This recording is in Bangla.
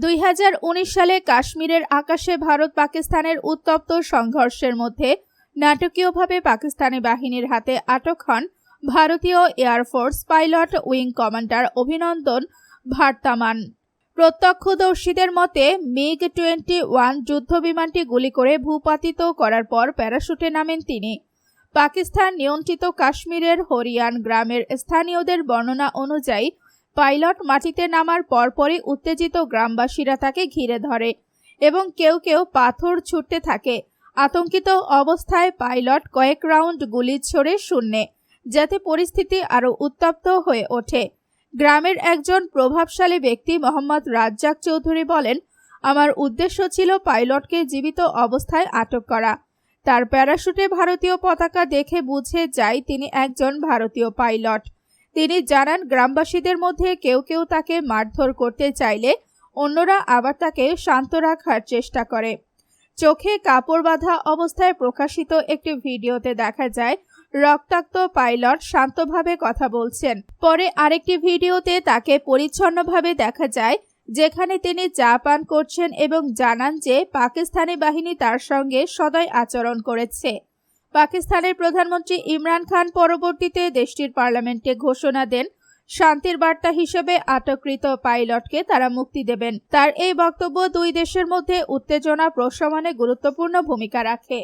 দুই হাজার উনিশ সালে কাশ্মীরের আকাশে ভারত পাকিস্তানের উত্তপ্ত সংঘর্ষের মধ্যে নাটকীয়ভাবে পাকিস্তানি বাহিনীর হাতে আটক হন ভারতীয় এয়ারফোর্স পাইলট উইং কমান্ডার অভিনন্দন ভারতামান। প্রত্যক্ষদর্শীদের মতে, মিগ টোয়েন্টি ওয়ান যুদ্ধবিমানটি গুলি করে ভূপাতিত করার পর প্যারাশুটে নামেন তিনি। পাকিস্তান নিয়ন্ত্রিত কাশ্মীরের হরিয়ান গ্রামের স্থানীয়দের বর্ণনা অনুযায়ী পাইলট মাটিতে নামার পরপরই উত্তেজিত গ্রামবাসীরা তাকে ঘিরে ধরে এবং কেউ কেউ পাথর ছুটতে থাকে। আতঙ্কিত অবস্থায় পাইলট কয়েক রাউন্ড গুলি ছড়ে শূন্যে, যাতে পরিস্থিতি আরও উত্তপ্ত হয়ে ওঠে। গ্রামের একজন প্রভাবশালী ব্যক্তি মোহাম্মদ রাজ্জাক চৌধুরী বলেন, আমার উদ্দেশ্য ছিল পাইলটকে জীবিত অবস্থায় আটক করা। তার প্যারাশুটে ভারতীয় পতাকা দেখে বুঝে যায় তিনি একজন ভারতীয় পাইলট। তিনি জানান, গ্রামবাসীদের মধ্যে কেউ কেউ তাকে মারধর করতে চাইলে অন্যরা আবার তাকে শান্ত রাখার চেষ্টা করে। চোখে কাপড় বাঁধা অবস্থায় প্রকাশিত একটি ভিডিওতে দেখা যায়, রক্তাক্ত পাইলট শান্তভাবে কথা বলছেন। পরে আরেকটি ভিডিওতে তাকে পরিচ্ছন্নভাবে দেখা যায়, যেখানে তিনি চা পান করছেন এবং জানান যে পাকিস্তানি বাহিনী তার সঙ্গে সদয় আচরণ করেছে। পাকিস্তানের প্রধানমন্ত্রী ইমরান খান পরবর্তীতে দেশটির পার্লামেন্টে ঘোষণা দেন, শান্তির বার্তা হিসেবে আটককৃত পাইলটকে তারা মুক্তি দেবেন। তার এই বক্তব্য দুই দেশের মধ্যে উত্তেজনা প্রশমনে গুরুত্বপূর্ণ ভূমিকা রাখে।